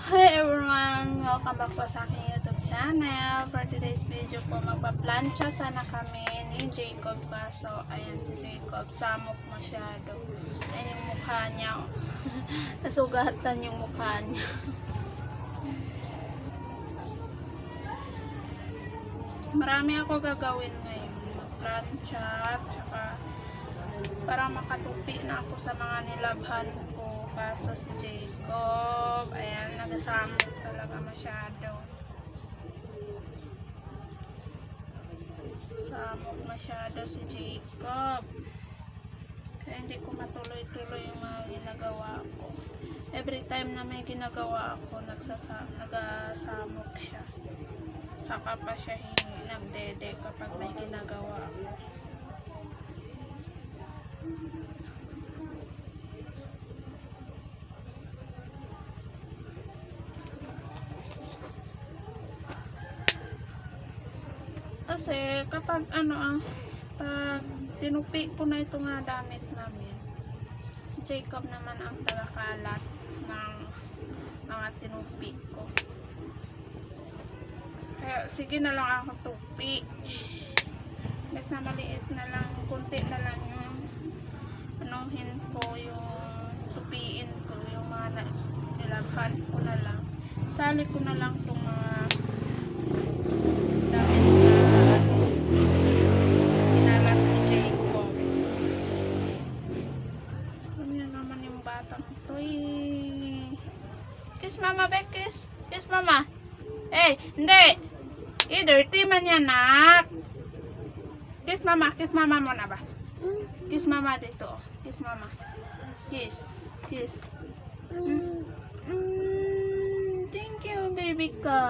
Hi everyone! Welcome back po sa aking YouTube channel. For today's video po, magpa-plancha sana kami ni Jacob. Kaso, ayan si Jacob, samok masyado. Ayan yung mukha niya. Nasugatan yung mukha niya. Marami ako gagawin ngayon. Mag-plancha, tsaka para makatupi na ako sa mga nilabhan. Kaso si Jacob, ayan, nagasamot talaga masyado. Samot masyado si Jacob. Kaya hindi ko matuloy-tuloy yung mga ginagawa ko. Every time na may ginagawa ako, nagsasa nagasamok siya. Saka pa siya hingi, nagdede kapag may ginagawa ako. Kasi kapag ano ah, pag tinupi ko na ito nga damit namin, si Jacob naman ang tagakalat ng mga tinupi ko. Kaya sige na lang ako tupi. Mas na maliit na lang, kunti na lang yung anuhin ko, yung tupiin ko, yung mga na, nilabhan ko na lang. Sali ko na lang itong mga Kiss mama, Beck, kiss. Kiss mama. Eh, hindi. Eh, dirty man yan, nak. Kiss mama, kiss mama mo na ba? Kiss mama dito. Kiss mama. Kiss. Kiss. Mm. Mm, thank you, baby ka.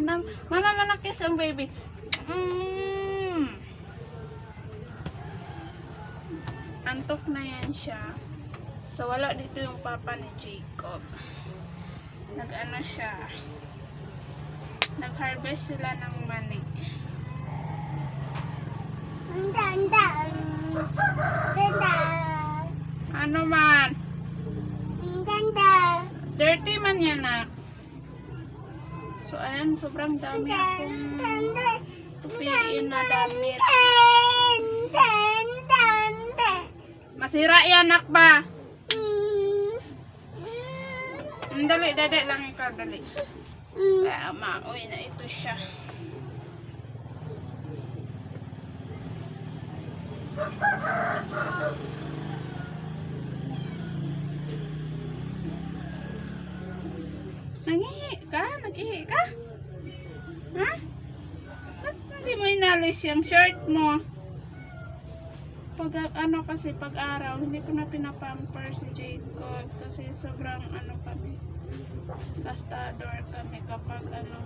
Mama mo na kiss ang baby. Mm. Antok na yan siya. So, wala dito yung papa ni Jacob. Nag-ano siya. Nag-harvest sila ng mani. Ano man? Dirty man yan ah. So, ayan, sobrang dami akong tupiin na damit. Masira yan, nak Mm, Dali, dali lang ikaw, dali. Kaya mauwi na ito siya. Nangihi ka? Nag-ihi ka? Ha? Ba't hindi mo inalis yung shirt mo? Pag ano kasi pag araw, hindi ko na pinapamper si Jacob kasi sobrang ano kami. Gastador kami kapag ano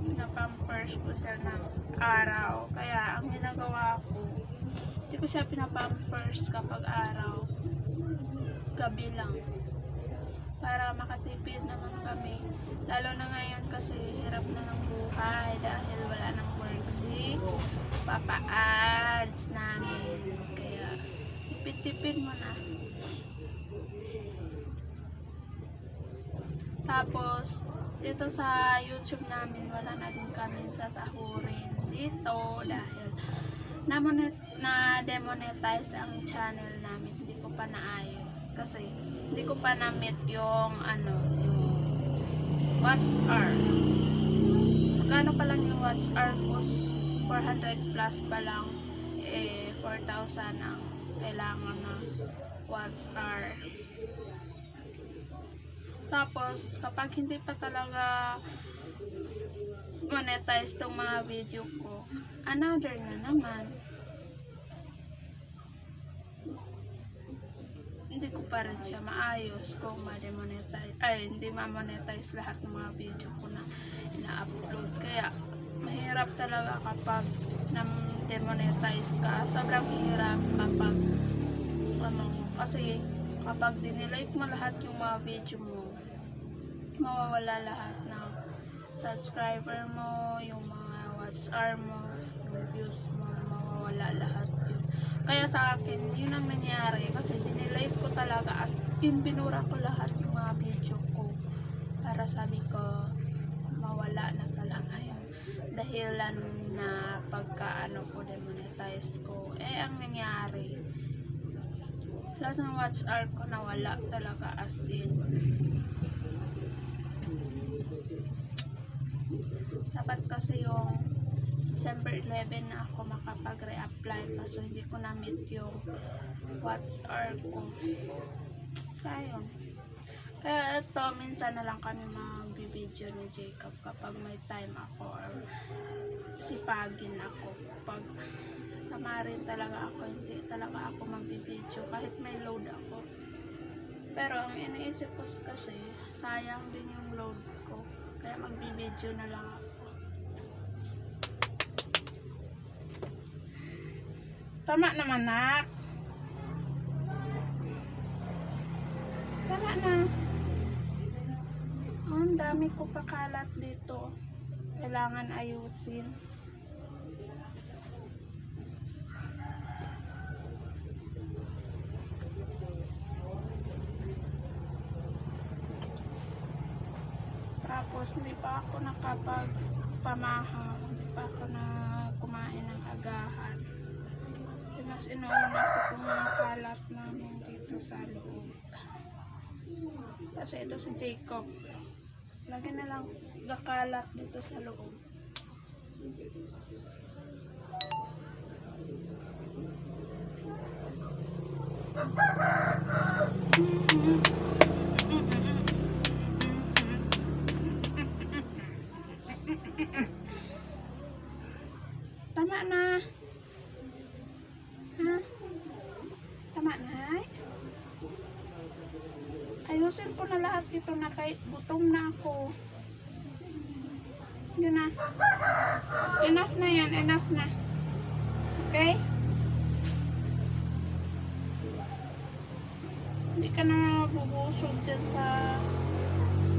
pinapampers ko siya ng araw. Kaya ang ginagawa ko, hindi ko siya pinapampers kapag araw. Gabi lang para makatipid naman kami. Lalo na ngayon kasi hirap na ng buhay dahil wala nang work si Papa Ads namin. Kaya tipid-tipid mo na. Tapos, dito sa YouTube namin, wala na din kami sasahurin dito dahil na, na ang channel namin. Hindi ko pa naayos kasi hindi ko pa na-meet yung ano, yung watch hour. Magkano pa lang yung watch hour ko? 400 plus pa lang. Eh, 4,000 ang kailangan na watch hour. Tapos, kapag hindi pa talaga monetize tong mga video ko, another na naman. Hindi ko pa rin siya maayos kung ma-demonetize ay hindi ma-monetize lahat ng mga video ko na ina-upload. Kaya mahirap talaga kapag na-demonetize ka. Sobrang hirap kapag ano kasi kapag dinelete mo lahat yung mga video mo mawawala lahat ng subscriber mo yung mga watch hour mo yung views mo kaya sa akin, yun ang nangyari kasi dinelete ko talaga as in binura ko lahat yung mga video ko para sabi ko mawala na talaga yung dahilan na pagka ano ko demonetize ko. Eh, ang nangyari, lahat ng watch hour ko nawala talaga as in. Dapat kasi yung December 11 na ako makapag-reapply kaso hindi ko na-meet yung hour ko. Kaya. Kaya ito, minsan na lang kami mag-video ni Jacob kapag may time ako or sipagin ako. Pag tamarin talaga ako, hindi talaga ako mag-video kahit may load ako. Pero ang iniisip ko kasi, sayang din yung load ko. Kaya mag-video na lang ako. Tama naman, nak. Tama na. Oh, ang dami ko pa kalat dito. Kailangan ayusin. Tapos, hindi pa ako nakapagpamahaw. Hindi pa ako na kumain ng agahan. Mas inuuna ko itong mga kalat namin dito sa loob. Kasi ito si Jacob. Lagi na lang gakalat dito sa loob. Tama lahat dito na kahit gutom na ako. Yun na. Enough na yan, enough na. Okay? Hindi ka na bubusog dyan sa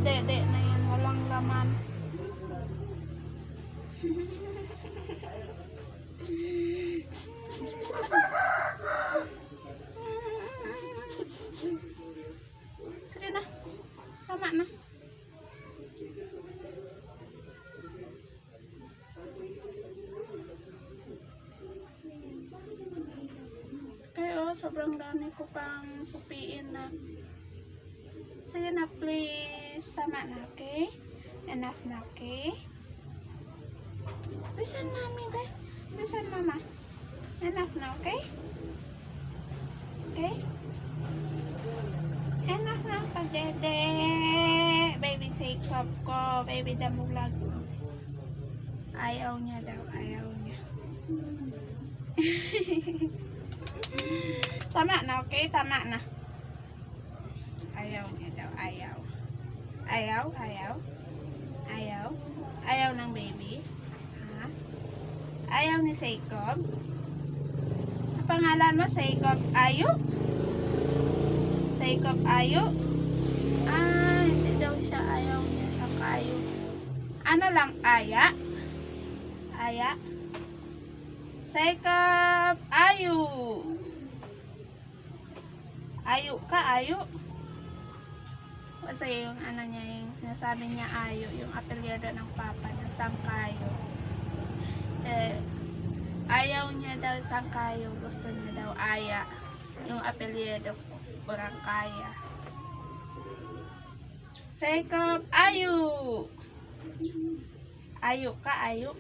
dede na yan. Walang laman. Sobrang dami ko pang pupiin na. Sige na, please. Tama na, okay? Enough na, okay? Listen, mami, be. Listen, mama. Enough na, okay? Okay? Enough na, pagdede. Baby, say cup ko. Baby, damulag. Ayaw niya daw, ayaw niya. Tama na, okay? Tama na. Ayaw niya daw, ayaw. Ayaw, ayaw. Ayaw. Ayaw ng baby. Ha? Ayaw ni Jacob. Ang pangalan mo, Jacob Ayo? Jacob Ayo? Ah, hindi daw siya ayaw niya sa kayo. Ano lang, Aya? Aya? Jacob Ayo. Ayo ka, Ayo. Kasi yung ano niya, yung sinasabi niya Ayo, yung apelyido ng papa niya, Sangkayo. Eh, ayaw niya daw Sangkayo, gusto niya daw Aya. Yung apelyido ko, Boracaya. Jacob Ayo. Ayo ka, Ayo.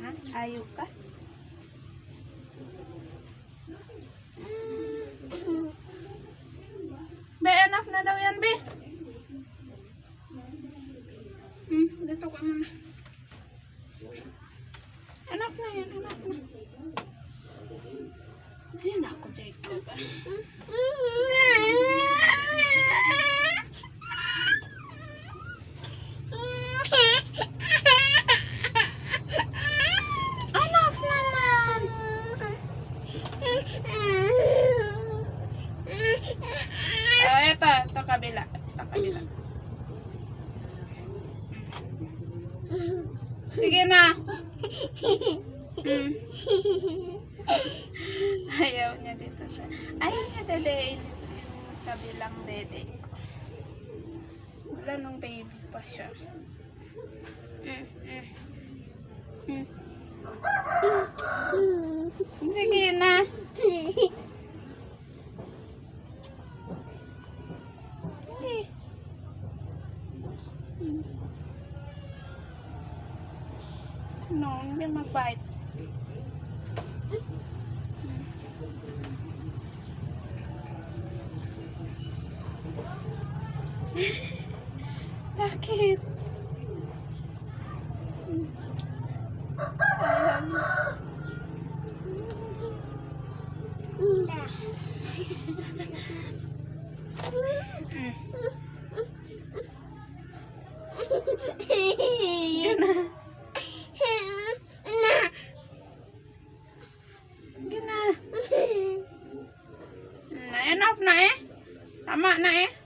Ha? Ayo ka? Na daw yan, Be. Hmm, dito ka muna. Enough na yan, enough na. Ayun ako, Jacob. Enough Sige na. Mm. Ayaw niya dito sa... Ayaw niya dede. Yung kabilang dede ko. Wala nung baby pa siya. Mm, mm. Mm. Bakit? Alam. Yun na. Yun na. Na, enough na eh. Tama na eh.